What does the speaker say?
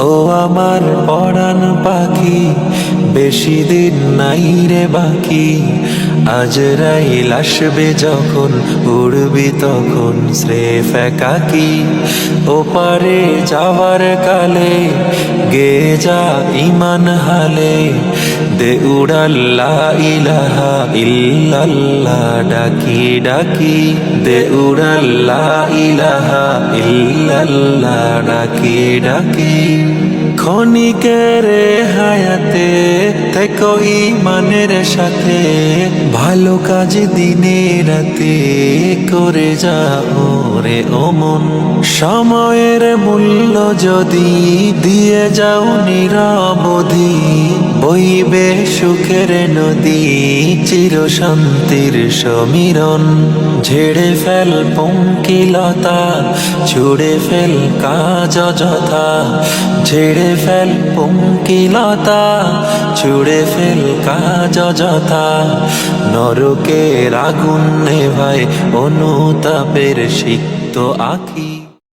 ও আমার পরাণ পাখি, বেশি দিন নাই রে বাকি। আজ রাইল আসবে যখন, উড়বি তখন স্রেফ একাকি। ওপারে যাওয়ার কালে, গে যা ইমান হালে। দে উড়াল্লা ইলাহা ইল্লাল্লাহ, ডাকি ডাকি। দে উড়াল্লা ইলাহা ইল্লাল্লাহ ডাকি ডাকি? ক্ষণিকের হায়াতে থেকো ইমানের সাথে। ভালো কাজ দিনে রাতে করে যাও রে অমন। সময়ের মূল্য যদি দিয়ে যাও নিরবধি। বইবে সুখের নদী চির শান্তির সমীরণ। ঝেড়ে ফেল পঙ্কিলতা, ছুড়ে ফেল কাজ যথা ঝেড়ে ফেল পঙ্কিলতা, ছুড়ে ফেল কাজ যথা নরকের আগুন নেভায় অনুতাপের সিক্ত আখি।